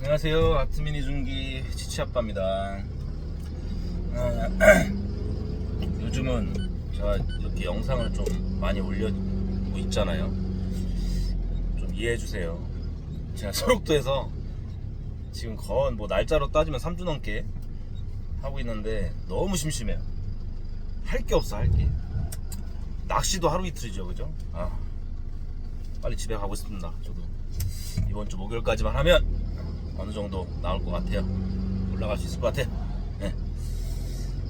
안녕하세요. 아트민 이중기 치치아빠입니다. 아, 요즘은 제가 이렇게 영상을 좀 많이 올려고 있잖아요. 좀 이해해 주세요. 제가 소록도에서 지금 거의 뭐 날짜로 따지면 3주 넘게 하고 있는데 너무 심심해요. 할 게 없어, 할 게. 낚시도 하루 이틀이죠, 그죠? 아, 빨리 집에 가고 싶습니다. 저도 이번 주 목요일까지만 하면 어느 정도 나올 것 같아요. 올라갈 수 있을 것 같아요. 네.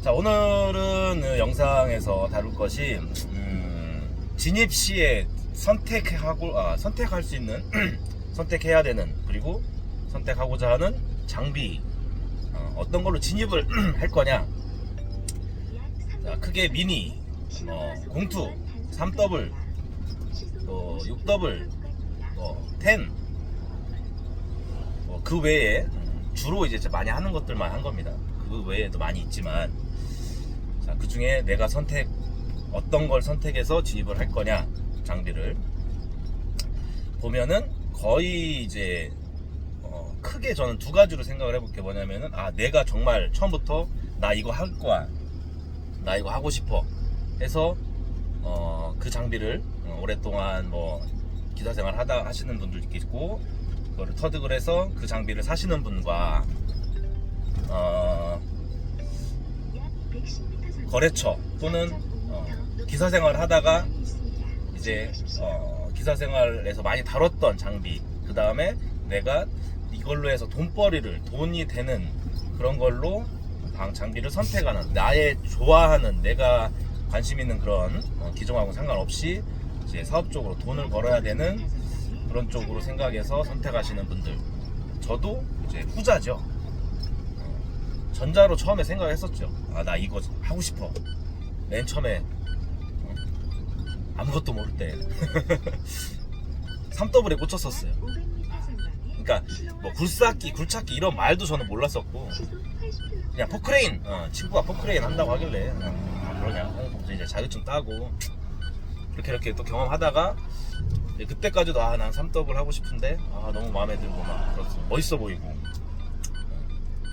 자 오늘은 그 영상에서 다룰 것이 음, 진입 시에 선택하고 아, 선택할 수 있는 선택해야 되는 그리고 선택하고자 하는 장비 어, 떤 걸로 진입을 할 거냐 자, 크게 미니 어, 공투 3더블 또 6더블 뭐, 10, 뭐, 그 외에 주로 이제 많이 하는 것들만 한 겁니다. 그 외에도 많이 있지만, 자, 그 중에 내가 선택, 어떤 걸 선택해서 진입을 할 거냐, 장비를. 보면은 거의 이제, 어, 크게 저는 두 가지로 생각을 해볼 게 뭐냐면은, 아, 내가 정말 처음부터 나 이거 할 거야. 나 이거 하고 싶어. 해서, 어, 그 장비를 어, 오랫동안 뭐, 기사 생활 하다 하시는 분들 있고 그거를 터득을 해서 그 장비를 사시는 분과 어, 거래처 또는 어, 기사 생활 하다가 이제 어, 기사 생활에서 많이 다뤘던 장비 그 다음에 내가 이걸로 해서 돈벌이를 돈이 되는 그런 걸로 방 장비를 선택하는 나의 좋아하는 내가 관심 있는 그런 어, 기종하고 상관없이 이제 사업적으로 돈을 벌어야 되는 그런 쪽으로 생각해서 선택하시는 분들. 저도 이제 후자죠. 어, 전자로 처음에 생각했었죠. 아 나 이거 하고 싶어. 맨 처음에 어, 아무것도 모를 때. 3더블에 꽂혔었어요. 그러니까 뭐 굴삭기 굴착기 이런 말도 저는 몰랐었고 그냥 포크레인 어, 친구가 포크레인 한다고 하길래 어, 아, 그러냐. 이제 자격증 따고 이렇게 이렇게 또 경험하다가 그때까지도 아난 3더블 하고 싶은데 아 너무 마음에 들고 막 그렇어 멋있어 보이고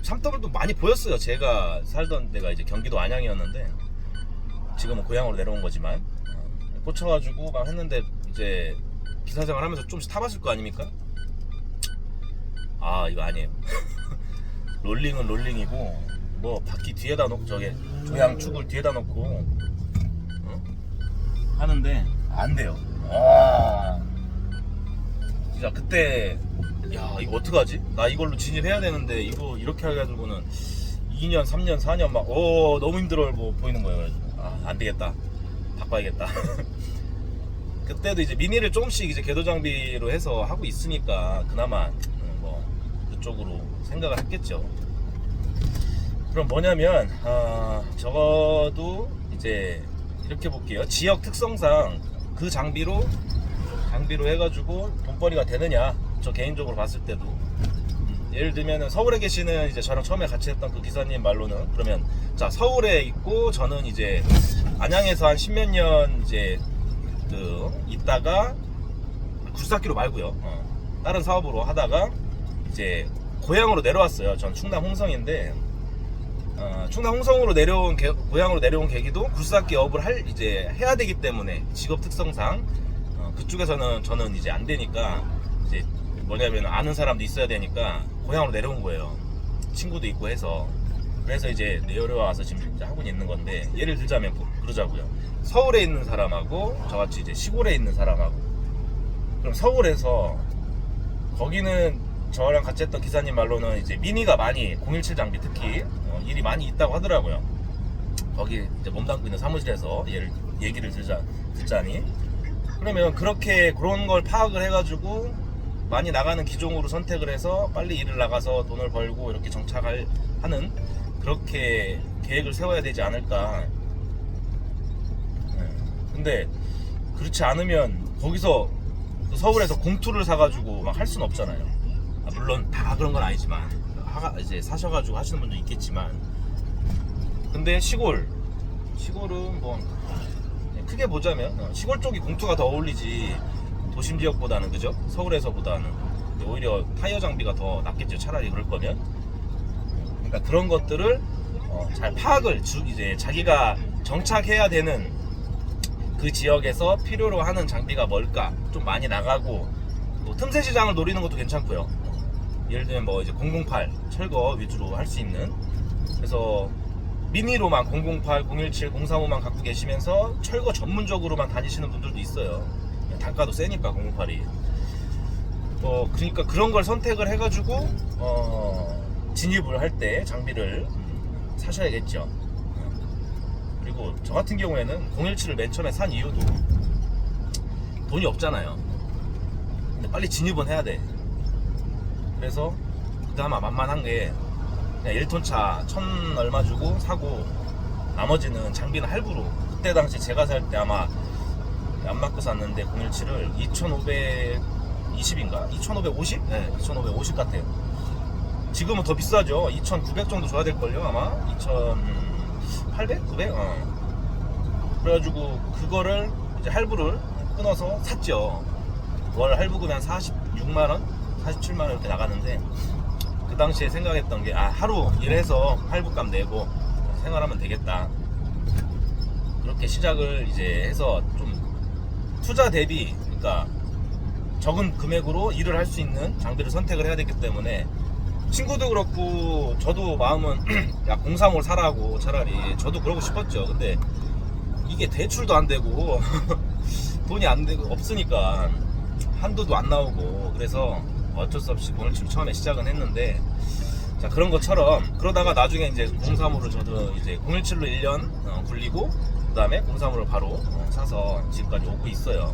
3더블도 많이 보였어요 제가 살던 데가 이제 경기도 안양이었는데 지금은 고향으로 내려온 거지만 어, 꽂혀가지고 막 했는데 이제 기사생활 하면서 좀씩 타봤을 거 아닙니까? 아 이거 아니에요 롤링은 롤링이고 뭐 바퀴 뒤에다 놓고 저게 조향 축을 뒤에다 놓고 어? 하는데 안 돼요. 와 진짜 그때 야 이거 어떡하지? 나 이걸로 진입해야 되는데 이거 이렇게 해가지고는 2년, 3년, 4년 막 어 너무 힘들어 뭐 보이는 거예요. 그래서 아 안 되겠다. 바꿔야겠다. 그때도 이제 미니를 조금씩 이제 궤도 장비로 해서 하고 있으니까 그나마 음, 뭐 그쪽으로 생각을 했겠죠. 그럼 뭐냐면 아, 적어도 이제 이렇게 볼게요. 지역 특성상 그 장비로 장비로 해가지고 돈벌이가 되느냐? 저 개인적으로 봤을 때도 음, 예를 들면 서울에 계시는 이제 저랑 처음에 같이 했던 그 기사님 말로는 그러면 자 서울에 있고 저는 이제 안양에서 한 십몇 년 이제 그 있다가 굴삭기로 말고요. 어, 다른 사업으로 하다가 이제 고향으로 내려왔어요. 전 충남 홍성인데 어, 충남 홍성으로 내려온 개- 고향으로 내려온 계기도 굴삭기 업을 할 이제 해야 되기 때문에 직업 특성상 어, 그쪽에서는 저는 이제 안 되니까 이제 뭐냐면 아는 사람도 있어야 되니까 고향으로 내려온 거예요. 친구도 있고 해서 그래서 이제 내려와서 지금 이제 하고 있는 건데 예를 들자면 그- 그러자고요. 서울에 있는 사람하고 저같이 이제 시골에 있는 사람하고 그럼 서울에서 거기는 저랑 같이 했던 기사님 말로는 이제 미니가 많이 017 장비 특히 어, 일이 많이 있다고 하더라고요. 거기 이제 몸담고 있는 사무실에서 얘를 얘기를 들자 듣자니 그러면 그렇게 그런 걸 파악을 해가지고 많이 나가는 기종으로 선택을 해서 빨리 일을 나가서 돈을 벌고 이렇게 정착을 하는 그렇게 계획을 세워야 되지 않을까. 네. 근데 그렇지 않으면 거기서 그 서울에서 공투를 사가지고 막 할 수는 없잖아요. 아, 물론 다 그런 건 아니지만 하, 이제 사셔가지고 하시는 분도 있겠지만 근데 시골 시골은 뭐 크게 보자면 어, 시골 쪽이 공투가 더 어울리지 도심 지역보다는 그죠? 서울에서보다는 오히려 타이어 장비가 더 낫겠죠. 차라리 그럴 거면. 그러니까 그런 것들을 어, 잘 파악을 주, 이제 자기가 정착해야 되는 그 지역에서 필요로 하는 장비가 뭘까 좀 많이 나가고 또 틈새 시장을 노리는 것도 괜찮고요. 예를 들면 뭐 이제 008 철거 위주로 할 수 있는 그래서 미니로만 008, 017, 035만 갖고 계시면서 철거 전문적으로만 다니시는 분들도 있어요. 단가도 세니까 008이. 어 그러니까 그런 걸 선택을 해가지고 어, 진입을 할 때 장비를 음, 사셔야겠죠. 그리고 저 같은 경우에는 017을 맨 처음에 산 이유도 돈이 없잖아요. 근데 빨리 진입은 해야 돼. 그래서 그나마 만만한 게 그냥 1톤 차 천 얼마 주고 사고 나머지는 장비는 할부로 그때 당시 제가 살 때 아마 안 맞고 샀는데 017을 2,520인가? 2,550? 네, 2,550 같아요. 지금은 더 비싸죠. 2,900 정도 줘야 될걸요, 아마? 2,800? 900? 어. 그래가지고 그거를 이제 할부를 끊어서 샀죠. 월 할부금이 한 46만원? 47만원 이렇게 나가는데 그 당시에 생각했던 게 아, 하루 일해서 할부값 내고 생활하면 되겠다. 그렇게 시작을 이제 해서 좀 투자 대비, 그러니까 적은 금액으로 일을 할 수 있는 장비를 선택을 해야 되기 때문에 친구도 그렇고 저도 마음은 야 035를 사라고 차라리 저도 그러고 싶었죠. 근데 이게 대출도 안 되고 돈이 안 되고 없으니까 한도도 안 나오고 그래서 어쩔 수 없이 017 처음에 시작은 했는데 자 그런 것처럼 그러다가 나중에 이제 035를 저도 이제 017로 1년 어, 굴리고 그 다음에 035를 바로 어, 사서 지금까지 오고 있어요.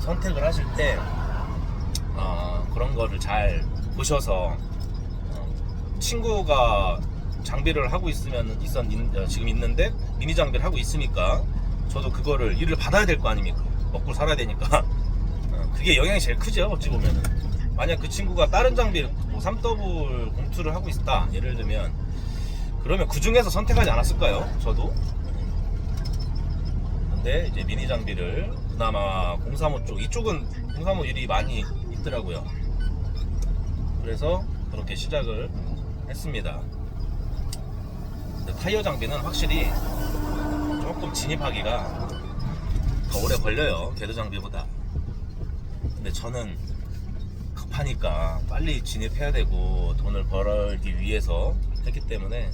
선택을 하실 때 어, 그런 거를 잘 보셔서 어, 친구가 장비를 하고 있으면 있었 어, 지금 있는데 미니 장비를 하고 있으니까 저도 그거를 일을 받아야 될 거 아닙니까 먹고 살아야 되니까 어, 그게 영향이 제일 크죠 어찌 보면은. 만약 그 친구가 다른 장비 뭐 3더블 공투를 하고 있다 예를 들면. 그러면 그 중에서 선택하지 않았을까요 저도? 근데 이제 미니 장비를 그나마 035 쪽 이쪽은 035 일이 많이 있더라고요. 그래서 그렇게 시작을 했습니다. 타이어 장비는 확실히 조금 진입하기가 더 오래 걸려요 궤도 장비보다 근데 저는 급하니까 빨리 진입해야 되고 돈을 벌기 위해서 했기 때문에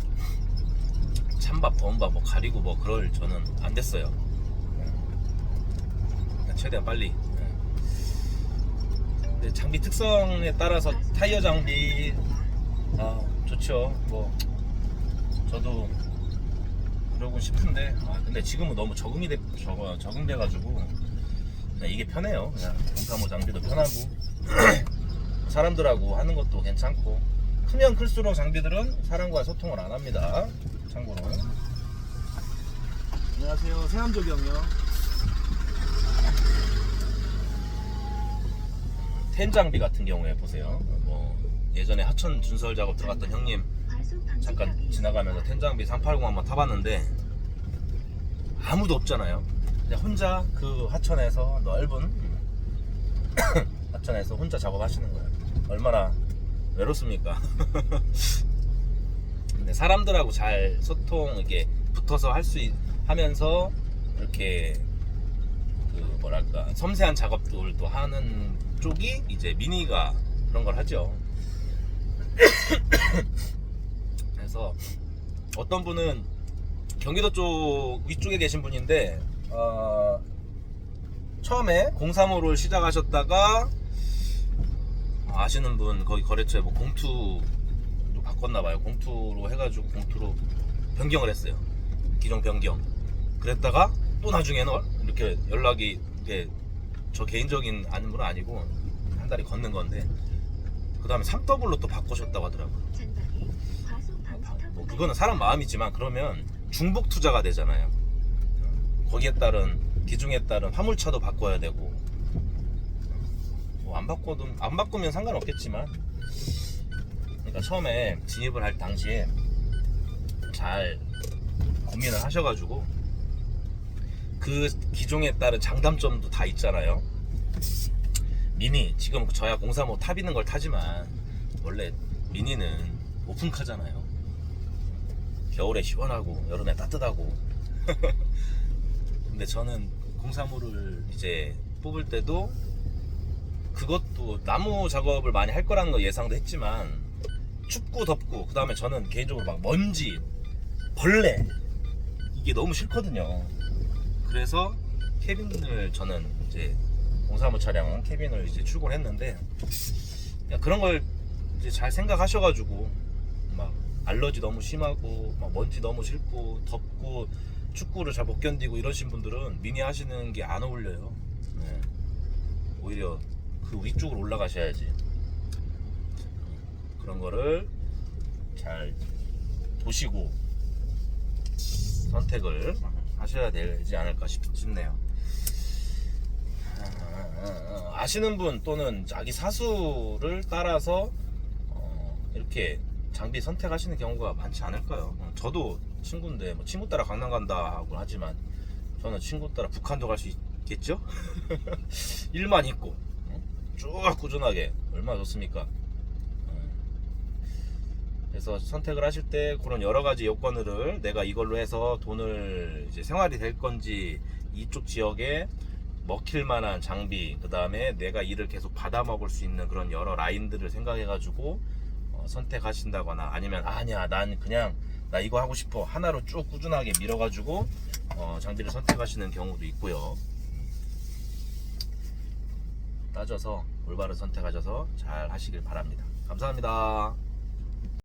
찬밥 더운밥 뭐 가리고 뭐 그럴 저는 안 됐어요. 그냥 최대한 빨리. 근데 장비 특성에 따라서 타이어 장비 아 좋죠. 뭐 저도 그러고 싶은데 아 근데 지금은 너무 적응이 돼 적응돼 가지고 이게 편해요. 그냥 035 장비도 편하고. 사람들하고 하는 것도 괜찮고. 크면 클수록 장비들은 사람과 소통을 안 합니다. 참고로. 안녕하세요. 세암조경이요. 텐 장비 같은 경우에 보세요. 뭐 예전에 하천 준설 작업 들어갔던 형님 잠깐 지나가면서 텐 장비 380 한번 타봤는데 아무도 없잖아요 그냥 혼자 그 하천에서 넓은 하천에서 혼자 작업하시는 거예요 얼마나 외롭습니까 근데 사람들하고 잘 소통 이게 붙어서 할 수 하면서 이렇게 그 뭐랄까 섬세한 작업들도 하는 쪽이 이제 미니가 그런 걸 하죠. 그래서 어떤 분은 경기도 쪽 위쪽에 계신 분인데 어, 처음에 035를 시작하셨다가 아시는 분 거기 거래처에 뭐 공투로 바꿨나 봐요. 공투로 해가지고 공투로 변경을 했어요. 기종 변경. 그랬다가 또 나중에는 이렇게 연락이 이게 저 개인적인 분은 아니고 한 달이 걷는 건데 그 다음에 3더블로 또 바꾸셨다고 하더라고요. 뭐 그거는 사람 마음이지만 그러면 중복 투자가 되잖아요. 거기에 따른 기중에 따른 화물차도 바꿔야 되고 뭐 안 바꿔도 안 바꾸면 상관없겠지만 그러니까 처음에 진입을 할 당시에 잘 고민을 하셔가지고 그 기종에 따른 장단점도 다 있잖아요. 미니 지금 저야 035 탑 있는 걸 타지만 원래 미니는 오픈카잖아요. 겨울에 시원하고 여름에 따뜻하고. 근데 저는 035를 이제 뽑을 때도 그것도 나무 작업을 많이 할 거라는 거 예상도 했지만 춥고 덥고 그 다음에 저는 개인적으로 막 먼지 벌레 이게 너무 싫거든요. 그래서 캐빈을 저는 이제 공사무 차량 캐빈을 이제 출고했는데 그런 걸 이제 잘 생각하셔가지고 막 알러지 너무 심하고 막 먼지 너무 싫고 덥고 축구를 잘 못 견디고 이러신 분들은 미니 하시는 게 안 어울려요 네. 오히려 그 위쪽으로 올라가셔야지 그런 거를 잘 보시고 선택을 하셔야 되지 않을까 싶, 싶네요. 아, 아시는 분 또는 자기 사수를 따라서 어, 이렇게 장비 선택하시는 경우가 많지 않을 까요? 어, 저도 친구인데 뭐 친구 따라 강남 간다 하고 하지만 저는 친구 따라 북한도 갈 수 있겠죠? 일만 있고 어? 쭉 꾸준하게 얼마나 좋습니까? 어. 그래서 선택을 하실 때 그런 여러 가지 요건들을 내가 이걸로 해서 돈을 이제 생활이 될 건지 이쪽 지역에 먹힐 만한 장비 그 다음에 내가 일을 계속 받아 먹을 수 있는 그런 여러 라인들을 생각해 가지고 어, 선택하신다거나 아니면 아니야 난 그냥 나 이거 하고 싶어 하나로 쭉 꾸준하게 밀어 가지고 어, 장비를 선택하시는 경우도 있고요. 따져서 올바른 선택하셔서 잘 하시길 바랍니다. 감사합니다